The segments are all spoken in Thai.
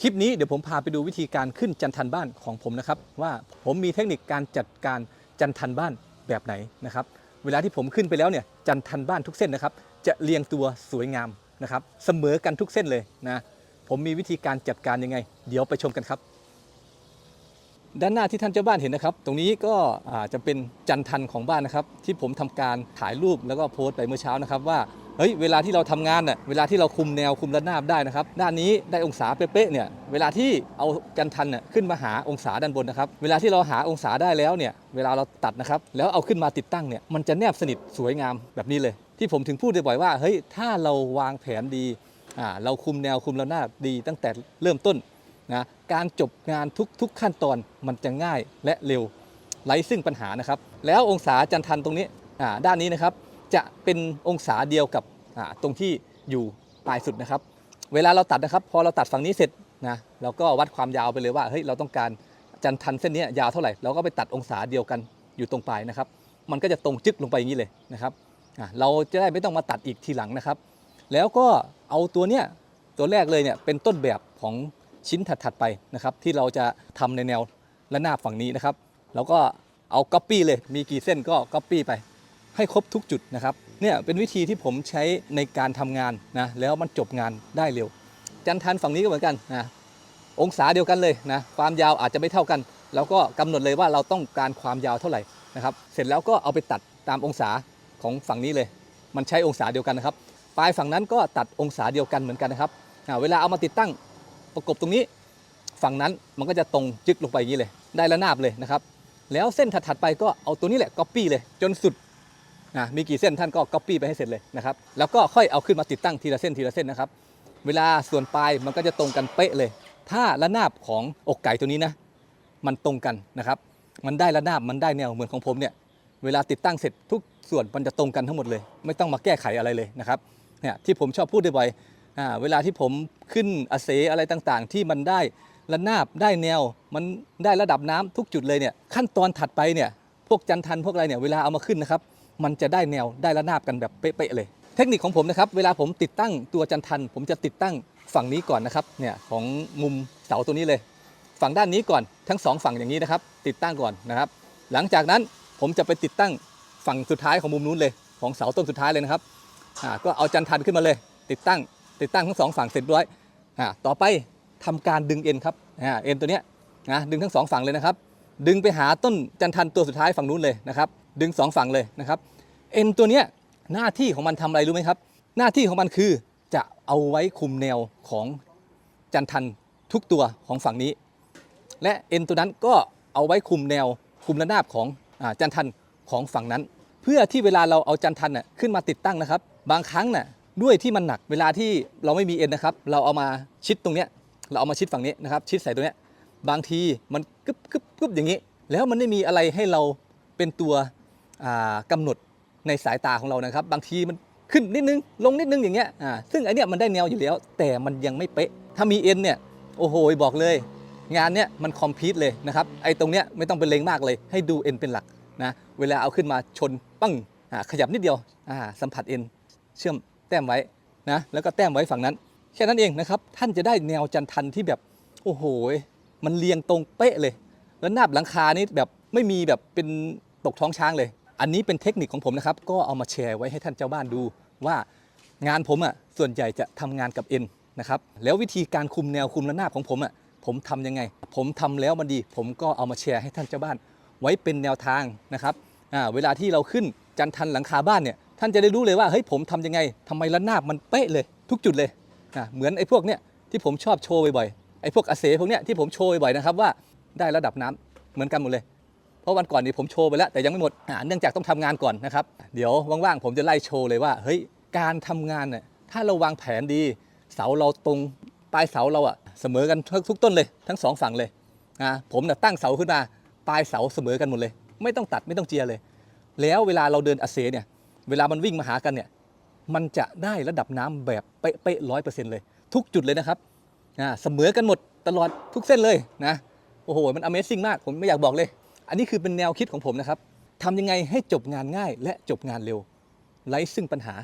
คลิปนี้เดี๋ยวผมพาไปดูวิธีการขึ้นจันทันบ้านของผมนะครับ ว่าผมมีเทคนิคการจัดการจันทันบ้านแบบไหนนะครับ เวลาที่ผมขึ้นไปแล้วเนี่ยจันทันบ้านทุกเส้นนะครับ จะเรียงตัวสวยงามนะครับ เสมอกันทุกเส้นเลยนะผมมีวิธีการจัดการยังไง เดี๋ยวไปชมกันครับ ด้านหน้าที่ท่านเจ้าบ้านเห็นนะครับ ตรงนี้ก็จะเป็นจันทันของบ้านนะครับ ที่ผมทำการถ่ายรูปแล้วก็โพสต์ไปเมื่อเช้านะครับว่า เฮ้ยเวลาที่เราทำงานน่ะเวลาที่เราคุมแนวคุมระนาบได้นะครับด้านนี้ได้องศาเป๊ะๆเนี่ยเวลาที่เอาจันทันน่ะขึ้นมาหาองศาด้านบนนะครับเวลาที่เราหาองศาได้แล้วเนี่ยเวลาเราตัดนะครับแล้วเอาขึ้นมาติดตั้งเนี่ยมันจะแนบสนิทสวยงามแบบนี้เลย ที่ผมถึงพูดบ่อยๆว่าเฮ้ยถ้าเราวางแผนดีอ่าเราคุมแนวคุมระนาบดีตั้งแต่เริ่มต้นนะการจบงานทุกทุกขั้นตอนมันจะง่ายและเร็วไร้ซึ่งปัญหานะครับแล้วองศาจันทันตรงนี้อ่าด้านนี้นะครับจะเป็นองศาเดียวกับ ตรงที่อยู่ปลายสุดนะครับ เวลาเราตัดนะครับ พอเราตัดฝั่งนี้เสร็จนะเราก็วัดความยาวไปเลยว่าเฮ้ยเราต้องการจันทันเส้นนี้ยาวเท่าไหร่เราก็ไปตัดองศาเดียวกันอยู่ตรงปลายนะครับ มันก็จะตรงจึ๊กลงไปอย่างนี้เลยนะครับเราจะได้ไม่ต้องมาตัดอีกทีหลังนะครับ แล้วก็เอาตัวเนี้ยตัวแรกเลยเนี่ยเป็นต้นแบบของชิ้นถัดๆไปนะครับ ที่เราจะทำในแนวระนาบฝั่งนี้นะครับ แล้วก็เอาก๊อปปี้เลยมีกี่เส้นก็ก๊อปปี้ไป ให้ครบทุกจุดนะครับเนี่ยเป็นวิธีที่ผมใช้ในการทำงานนะแล้วมันจบงานได้เร็ว จันทันฝั่งนี้ก็เหมือนกันนะองศาเดียวกันเลยนะความยาวอาจจะไม่เท่ากัน แล้วก็กำหนดเลยว่าเราต้องการความยาวเท่าไหร่นะครับเสร็จแล้วก็เอาไปตัดตามองศาของฝั่งนี้เลย มันใช้องศาเดียวกันนะครับปลายฝั่งนั้นก็ตัดองศาเดียวกันเหมือนกันนะครับเวลาเอามาติดตั้งประกบตรงนี้ ฝั่งนั้นมันก็จะตรงจึกลงไปอย่างนี้เลย ได้ระนาบเลยนะครับแล้วเส้นถัดๆไปก็เอาตัวนี้แหละก๊อปปี้เลยจนสุด นะมีกี่เส้นท่านก็ก๊อปปี้ไปให้เสร็จเลยนะครับแล้วก็ค่อยเอาขึ้นมาติดตั้งทีละเส้นทีละเส้นนะครับ เวลาส่วนปลายมันก็จะตรงกันเป๊ะเลย ถ้าระนาบของอกไก่ตัวนี้นะ มันตรงกันนะครับ มันได้ระนาบมันได้แนวเหมือนของผมเนี่ยเวลาติดตั้งเสร็จทุกส่วนมันจะตรงกันทั้งหมดเลย ไม่ต้องมาแก้ไขอะไรเลยนะครับเนี่ยที่ผมชอบพูดบ่อยๆอ่าเวลาที่ผมขึ้นอาเสอะไรต่างๆ ที่มันได้ระนาบได้แนวมันได้ระดับน้ำทุกจุดเลยเนี่ยขั้นตอนถัดไปเนี่ยพวกจันทันพวกอะไรเนี่ยเวลาเอามาขึ้นนะครับ มันจะได้แนวได้ระนาบกันแบบเป๊ะๆเลย เทคนิคของผมนะครับ เวลาผมติดตั้งตัวจันทัน ผมจะติดตั้งฝั่งนี้ก่อนนะครับเนี่ยของมุมเสาตัวนี้เลย ฝั่งด้านนี้ก่อนทั้งสองฝั่งอย่างนี้นะครับ ติดตั้งก่อนนะครับ หลังจากนั้นผมจะไปติดตั้งฝั่งสุดท้ายของมุมนู้นเลย ของเสาต้นสุดท้ายเลยนะครับอ่าก็เอาจันทันขึ้นมาเลย ติดตั้ง ติดตั้งทั้งสองฝั่งเสร็จเรียบร้อยอ่าต่อไปทำการดึงเอ็นครับอ่าเอ็นตัวเนี้ยนะดึงทั้งสองฝั่งเลยนะครับ ดึงไปหาต้นจันทันตัวสุดท้ายฝั่งนู้นเลยนะครับ ดึงสองฝั่งเลยนะครับเอ็นตัวเนี้ยหน้าที่ของมันทำอะไรรู้ไหมครับ หน้าที่ของมันคือจะเอาไว้คุมแนวของจันทันทุกตัวของฝั่งนี้ และเอ็นตัวนั้นก็เอาไว้คุมแนวคุมระนาบของอจันทันของฝั่งนั้น เพื่อที่เวลาเราเอาจันทันน่ะขึ้นมาติดตั้งนะครับ บางครั้งน่ะด้วยที่มันหนักเวลาที่เราไม่มีเอ็นนะครับ เราเอามาชิดตรงเนี้ยเราเอามาชิดฝั่งนี้นะครับ ชิดใส่ตรงเนี้ยบางทีมันกึบกึบกึบอย่างนี้ แล้วมันไม่มีอะไรให้เราเป็นตัว อ่ากำหนดในสายตาของเรานะครับ บางทีมันขึ้นนิดนึงลงนิดนึงอย่างเงี้ยอ่าซึ่งไอเนี้ยมันได้แนวอยู่แล้ว แต่มันยังไม่เป๊ะ ถ้ามีเอ็นเนี่ยโอ้โหบอกเลย งานเนี้ยมันคอมพิวต์เลยนะครับไอตรงเนี้ยไม่ต้องเป็นเลงมากเลย ให้ดูเอ็นเป็นหลักนะเวลาเอาขึ้นมาชนปั้งขยับนิดเดียวสัมผัสเอ็นเชื่อมแต้มไว้นะแล้วก็แต้มไว้ฝั่งนั้น แค่นั้นเองนะครับท่านจะได้แนวจันทันที่แบบโอ้โหมันเรียงตรงเป๊ะเลย แล้วหน้าบหลังคานี่แบบไม่มีแบบเป็นตกท้องช้างเลย อันนี้เป็นเทคนิคของผมนะครับ ก็เอามาแชร์ไว้ให้ท่านเจ้าบ้านดู ว่างานผมอะส่วนใหญ่จะทำงานกับเอ็นนะครับแล้ววิธีการคุมแนวคุมระนาบของผมอะผมทำยังไง ผมทำแล้วมันดี ผมก็เอามาแชร์ให้ท่านเจ้าบ้าน ไว้เป็นแนวทางนะครับอ่าเวลาที่เราขึ้นจันทันหลังคาบ้านเนี่ยท่านจะได้รู้เลยว่าเฮ้ยผมทำยังไงทำไมระนาบมันเป๊ะเลยทุกจุดเลยอ่าเหมือนไอ้พวกเนี้ยที่ผมชอบโชว์บ่อยๆไอ้พวกอาเสพวกเนี้ยที่ผมโชว์บ่อยๆนะครับว่าได้ระดับน้ำเหมือนกันหมดเลย เพราะวันก่อนนี่ผมโชว์ไปแล้วแต่ยังไม่หมดเนื่องจากต้องทำงานก่อนนะครับ เดี๋ยวว่างๆผมจะไล่โชว์เลยว่าเฮ้ยการทำงานเนี่ยถ้าเราวางแผนดี เสาเราตรงปลายเสาเราอะเสมอกันทุกต้นเลยทั้งสองฝั่งเลยอ่าผมน่ะตั้งเสาขึ้นมาปลายเสาเสมอกันหมดเลย ไม่ต้องตัดไม่ต้องเจียเลย แล้วเวลาเราเดินอาเซเนี่ยเวลามันวิ่งมาหากันเนี่ยมันจะได้ระดับน้ำแบบเป๊ะร้อยเปอร์เซ็นต์เลย ทุกจุดเลยนะครับเสมอกันหมดตลอดทุกเส้นเลยนะโอ้โหมัน Amazing มาก ผมไม่อยากบอกเลย อันนี้คือเป็นแนวคิดของผมนะครับทำยังไงให้จบงานง่าย และจบงานเร็วไร้ซึ่งปัญหา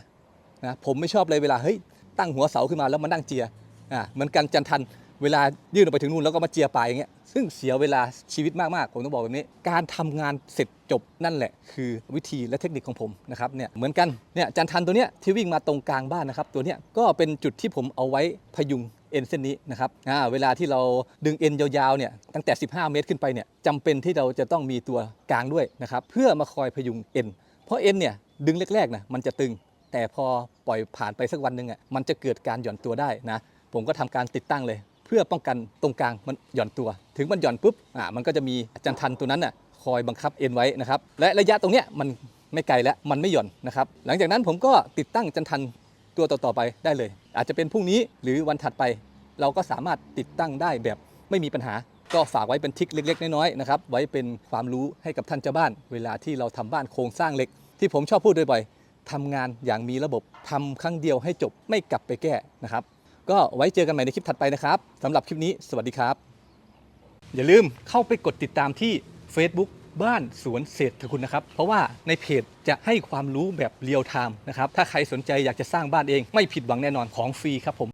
นะผมไม่ชอบเลยเวลาเฮ้ยตั้งหัวเสาขึ้นมาแล้วมานั่งเจียอ่าเหมือนกันจันทันเวลายื่นออกไปถึงนู่นแล้วก็มาเจียปลายอย่างเงี้ยซึ่งเสียเวลาชีวิตมากๆผมต้องบอกแบบนี้ การทำงานเสร็จจบนั่นแหละ คือวิธีและเทคนิคของผมนะครับเนี่ยเหมือนกันเนี่ยจันทันตัวเนี้ยที่วิ่งมาตรงกลางบ้านนะครับตัวเนี้ยก็เป็นจุดที่ผมเอาไว้พยุง เอ็นเส้นนี้นะครับอ่าเวลาที่เราดึงเอ็นยาวๆเนี่ยตั้งแต่ 15 เมตรขึ้นไปเนี่ยจำเป็นที่เราจะต้องมีตัวกลางด้วยนะครับเพื่อมาคอยพยุงเอ็นเพราะเอ็นเนี่ยดึงแรกๆนะมันจะตึง แต่พอปล่อยผ่านไปสักวันหนึ่งอะมันจะเกิดการหย่อนตัวได้นะผมก็ทำการติดตั้งเลย เพื่อป้องกันตรงกลางมันหย่อนตัว ถึงมันหย่อนปุ๊บอ่ามันก็จะมีจันทันตัวนั้นน่ะคอยบังคับเอ็นไว้นะครับและระยะตรงเนี้ยมันไม่ไกลแล้วมันไม่หย่อนนะครับหลังจากนั้นผมก็ติดตั้งจันทันตัวต่อๆไปได้เลย อาจจะเป็นพรุ่งนี้หรือวันถัดไป เราก็สามารถติดตั้งได้แบบไม่มีปัญหา ก็ฝากไว้เป็นทริคเล็ก ๆ น้อยๆนะครับไว้เป็นความรู้ให้กับท่านเจ้าบ้าน เวลาที่เราทำบ้านโครงสร้างเหล็ก ที่ผมชอบพูดบ่อยๆทำงานอย่างมีระบบทำครั้งเดียวให้จบไม่กลับไปแก้นะครับ ก็ไว้เจอกันใหม่ในคลิปถัดไปนะครับสำหรับคลิปนี้ สวัสดีครับ อย่าลืมเข้าไปกดติดตามที่ Facebook บ้านสวนเศรษฐคุณนะครับ เพราะว่าในเพจจะให้ความรู้แบบเรียลไทม์นะครับ ถ้าใครสนใจอยากจะสร้างบ้านเองไม่ผิดหวังแน่นอนของฟรีครับผม